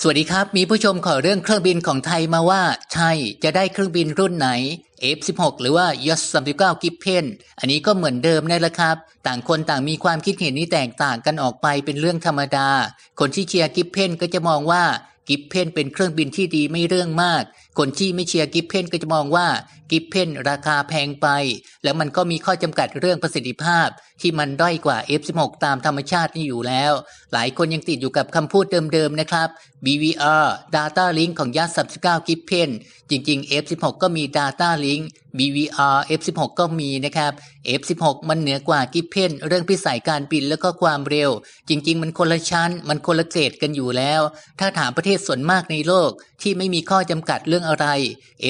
สวัสดีครับ มีผู้ชมขอเรื่องเครื่องบินของไทยมาว่า ใช่จะได้เครื่องบินรุ่นไหน F16 หรือว่ายศ39กิฟเพนอันนี้ก็เหมือนเดิมนั่นแหละครับ ต่างคนต่างมีความคิดเห็นที่แตกต่างกันออกไปเป็นเรื่องธรรมดา คนที่เชียร์กิฟเพนก็จะมองว่ากิฟเพนเป็นเครื่องบินที่ดีไม่เรื่องมาก คนที่ไม่เชียร์กิฟเพนก็จะมองว่ากิฟเพนราคาแพงไป แล้วมันก็มีข้อจำกัดเรื่องประสิทธิภาพ ที่มันด้อยกว่า F16 ตามธรรมชาตินี่อยู่แล้ว หลายคนยังติดอยู่กับคำพูดเดิมๆนะครับ BVR Data Link ของยัด39กิฟเพนจริงๆ F16 ก็มี Data Link BVR F16 ก็มีนะครับ F16 มันเหนือกว่ากิฟเพนเรื่องพิสัยการบินแล้วก็ความเร็ว จริง ๆ มันคนละชั้น มันคนละเกรดกันอยู่แล้ว ถ้าถามประเทศส่วนมากในโลกที่ไม่มีข้อจำกัดเรื่องอะไร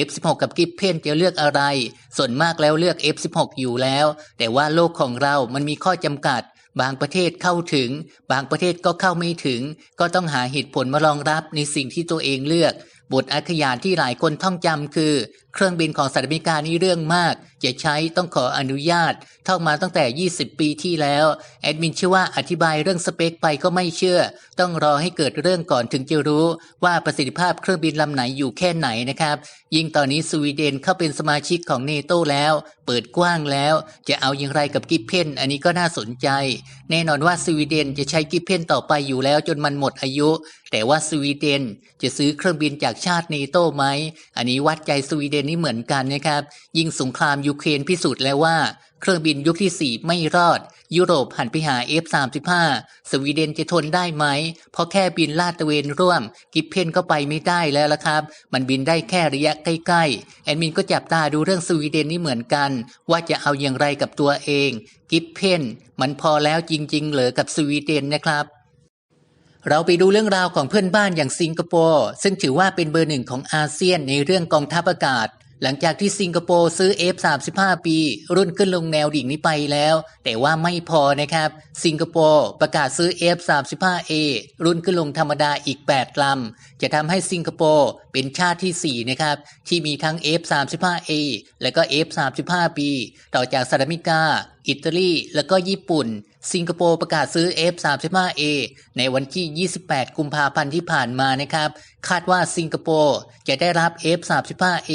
F16 กับกิฟเพนจะเลือกอะไร ส่วนมากแล้วเลือก F16 อยู่แล้ว แต่ว่าโลกของเรามันมีข้อจำกัด บางประเทศเข้าถึง บางประเทศก็เข้าไม่ถึง ก็ต้องหาเหตุผลมารองรับในสิ่งที่ตัวเองเลือก บทอักขยานที่หลายคนท่องจำคือ เครื่องบินของสหรัฐอเมริกานี่เรื่องมาก จะใช้ต้องขออนุญาตท่ามาตั้งแต่ 20 ปีที่แล้ว แอดมินเชื่อว่าอธิบายเรื่องสเปคไปก็ไม่เชื่อ ต้องรอให้เกิดเรื่องก่อนถึงจะรู้ว่าประสิทธิภาพเครื่องบินลำไหนอยู่แค่ไหนนะครับ ยิ่งตอนนี้สวีเดนเข้าเป็นสมาชิกของเนโตแล้ว เปิดกว้างแล้ว จะเอาอย่างไรกับกิฟเพนอันนี้ก็น่าสนใจ แน่นอนว่าสวีเดนจะใช้กิฟเพนต่อไปอยู่แล้วจนมันหมดอายุ แต่ว่าสวีเดนจะซื้อเครื่องบินจากชาติเนโตไหม อันนี้วัดใจสวีเดนนี่เหมือนกันนะครับ ยิงสงครามยูเครนพิสูจน์แล้วว่า เครื่องบินยุคที่ 4 ไม่รอด ยุโรปหันไปหา F35 สวีเดนจะทนได้ไหม เพราะแค่บินลาดตะเวนร่วม กิฟเพนก็ไปไม่ได้แล้วละครับ มันบินได้แค่ระยะใกล้ๆ แอดมินก็จับตาดูเรื่องสวีเดนนี่เหมือนกัน ว่าจะเอาอย่างไรกับตัวเอง กิฟเพนมันพอแล้วจริง ๆ เหรอกับสวีเดนนะครับ เราไปดูเรื่องราวของเพื่อนบ้านอย่างสิงคโปร์ซึ่งถือว่าเป็นเบอร์หนึ่งของอาเซียนในเรื่องกองทัพอากาศ หลังจากที่สิงคโปร์ซื้อ F35 ปี รุ่นขึ้นลงแนวดิ่งนี้ไปแล้ว แต่ว่าไม่พอนะครับ สิงคโปร์ประกาศซื้อ F35A รุ่นขึ้นลงธรรมดาอีก 8 ลำ จะทำให้สิงคโปร์เป็นชาติที่ 4 นะครับ ที่มีทั้ง F35A และก็ F35B ต่อจากสหรัฐอเมริกา อิตาลี แล้วก็ญี่ปุ่น สิงคโปร์ประกาศซื้อ F35A ในวันที่ 28 กุมภาพันธ์ที่ผ่านมานะครับ คาดว่าสิงคโปร์จะได้รับ F35A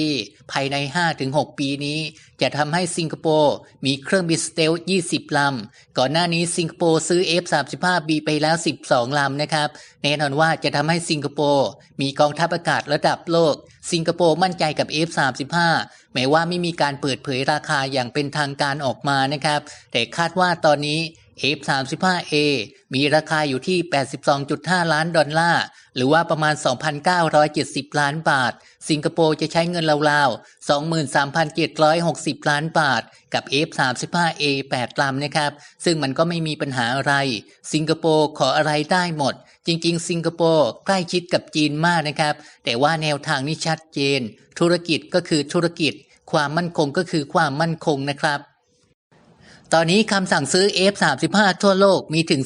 ภายใน 5-6 ปีนี้ จะทำให้สิงคโปร์มีเครื่องบินสเตล์20 ลำ ก่อนหน้านี้สิงคโปร์ซื้อ F35B ไปแล้ว 12 ลำนะครับ แน่นอนว่าจะทำให้สิงคโปร์มีกองทัพอากาศระดับโลก สิงคโปร์มั่นใจกับ F35 แม้ว่าไม่มีการเปิดเผยราคาอย่างเป็นทางการออกมานะครับ แต่คาดว่าตอนนี้ F35A มีราคาอยู่ที่ 82.5 ล้านดอลลาร์ หรือว่าประมาณ 2,970 ล้านบาท สิงคโปร์จะใช้เงินราวๆ 23,760 ล้านบาท กับ F35A 8ลำนะครับ ซึ่งมันก็ไม่มีปัญหาอะไร สิงคโปร์ขออะไรได้หมด จริง ๆ สิงคโปร์ใกล้ชิดกับจีนมากนะครับ แต่ว่าแนวทางนี้ชัดเจน ธุรกิจก็คือธุรกิจ ความมั่นคงก็คือความมั่นคงนะครับ ตอนนี้คำสั่งซื้อ F35 ทั่วโลกมีถึง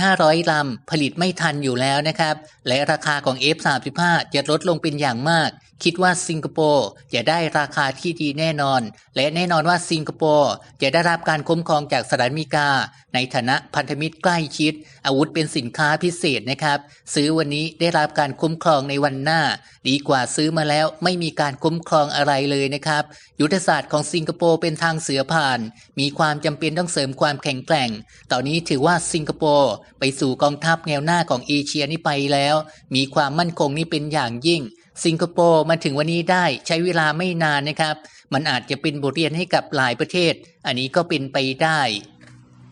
2,500 ลำ ผลิตไม่ทันอยู่แล้วนะครับ และราคาของ F35 จะลดลงเป็นอย่างมาก คิดว่าสิงคโปร์จะได้ราคาที่ดีแน่นอน และแน่นอนว่าสิงคโปร์จะได้รับการคุ้มครองจากสหรัฐอเมริกา ในฐานะพันธมิตรใกล้ชิด อาวุธเป็นสินค้าพิเศษนะครับ ซื้อวันนี้ได้รับการคุ้มครองในวันหน้า ดีกว่าซื้อมาแล้วไม่มีการคุ้มครองอะไรเลยนะครับ ยุทธศาสตร์ของสิงคโปร์เป็นทางเสือผ่าน มีความจำเป็นต้องเสริมความแข็งแกร่ง ตอนนี้ถือว่าสิงคโปร์ไปสู่กองทัพแนวหน้าของเอเชียนี่ไปแล้ว มีความมั่นคงนี่เป็นอย่างยิ่ง สิงคโปร์มาถึงวันนี้ได้ใช้เวลาไม่นานนะครับ มันอาจจะเป็นบทเรียนให้กับหลายประเทศ อันนี้ก็เป็นไปได้